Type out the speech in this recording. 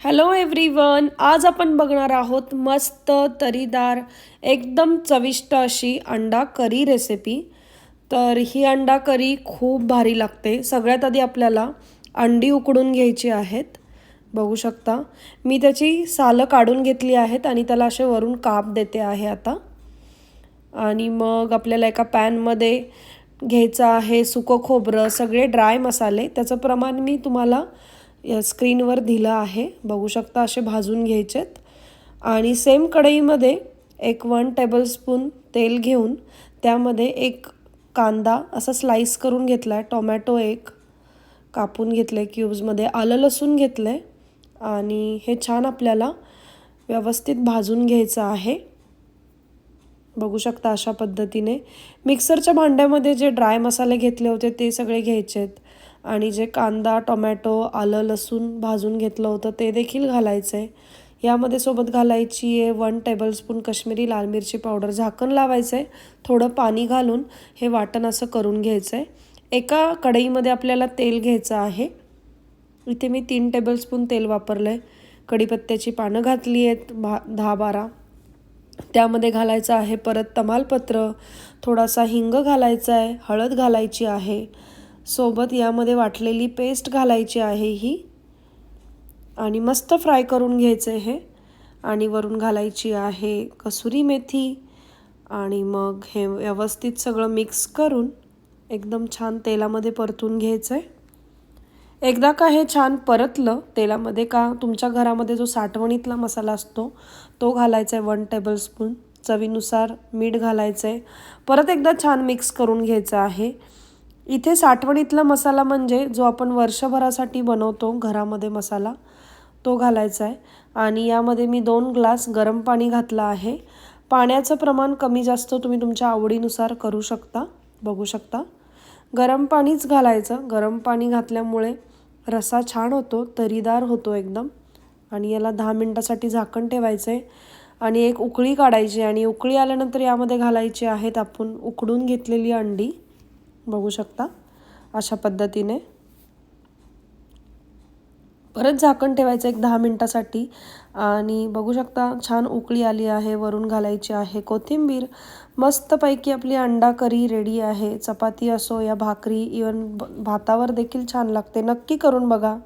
Hello everyone आज आपण बघणार आहोत मस्त तरीदार एकदम चविष्ट अशी अंडा करी रेसिपी तर ही अंडा करी खूप भारी लागते. सगळ्यात आधी आपल्याला अंडी उकडून घ्यायची आहेत. बघू शकता. मी त्याची सालं काढून घेतली आहेत आणि त्याला असे वरून काप देते आहे आता. आणि मग आपल्याला एका पॅनमध्ये घ्यायचं आहे सुकं खोबरं सगळे ड्राय मसाले. त्याचं प्रमाण मी तुम्हाला या स्क्रीनवर दिलं आहे. बघू शकता असे भाजून घ्यायचेत. आणि सेम कढईमध्ये एक वन टेबलस्पून तेल घेऊन त्यामध्ये एक कांदा असा स्लाईस करून घेतला आहे टोमॅटो एक कापून घेतलं आहे क्यूब्समध्ये आलं लसूण घेतलं आहे आणि हे छान आपल्याला व्यवस्थित भाजून घ्यायचं आहे. बघू शकता अशा पद्धतीने. मिक्सरच्या भांड्यामध्ये जे ड्राय मसाले घेतले होते ते सगळे घ्यायचे आहेत आणि जे कांदा टोमॅटो आलं लसूण भाजून घेतलं होतं ते देखील घालायचं आहे यामध्ये सोबत घालायची आहे वन टेबलस्पून काश्मीरी लाल मिरची पावडर. झाकण लावायचं आहे थोडं पाणी घालून हे वाटण असं करून घ्यायचं आहे एका कढईमध्ये आपल्याला तेल घ्यायचं आहे. इथे मी तीन टेबलस्पून तेल वापरलं आहे कढीपत्त्याची पानं घातली आहेत भा दहा बारा. त्यामध्ये घालायचं आहे परत तमालपत्र थोडासा हिंग घालायचा आहे हळद घालायची आहे. सोबत यामध्ये वाटलेली पेस्ट घालायची आहे ही. आणि मस्त फ्राय करून घ्यायचं हे. आणि वरून घालायची आहे कसुरी मेथी. आणि मग हे व्यवस्थित सगळं मिक्स करून एकदम छान तेलामध्ये परतून घ्यायचं आहे एकदा का हे छान परतलं तेलामध्ये का तुमच्या घरामध्ये जो साठवणीतला मसाला असतो तो घालायचा आहे वन टेबलस्पून चवीनुसार मीठ घालायचं आहे परत एकदा छान मिक्स करून घ्यायचं आहे. इथे साठवणीतला मसाला म्हणजे जो आपण वर्षभरासाठी बनवतो घरामध्ये मसाला तो घालायचा आहे आणि यामध्ये मी दोन ग्लास गरम पाणी घातलं आहे. पाण्याचं प्रमाण कमी जास्त तुम्ही तुमच्या आवडीनुसार करू शकता बघू शकता. गरम पाणीच घालायचं. गरम पाणी घातल्यामुळे रसा छान होतो तरीदार होतो एकदम. आणि याला दहा मिनटासाठी झाकण ठेवायचं आहे आणि एक उकळी काढायची आणि उकळी आल्यानंतर यामध्ये घालायची आहेत आपण उकडून घेतलेली अंडी. बघू शकता? अशा पद्धतीने. परत झाकण ठेवायचं एक दहा मिनटासाठी. आणि बघू शकता छान उकळी आली आहे वरून घालायची आहे कोथिंबीर. मस्तपैकी आपली अंडा करी रेडी आहे. चपाती असो या भाकरी इवन भातावर देखील छान लागते. नक्की करून बघा.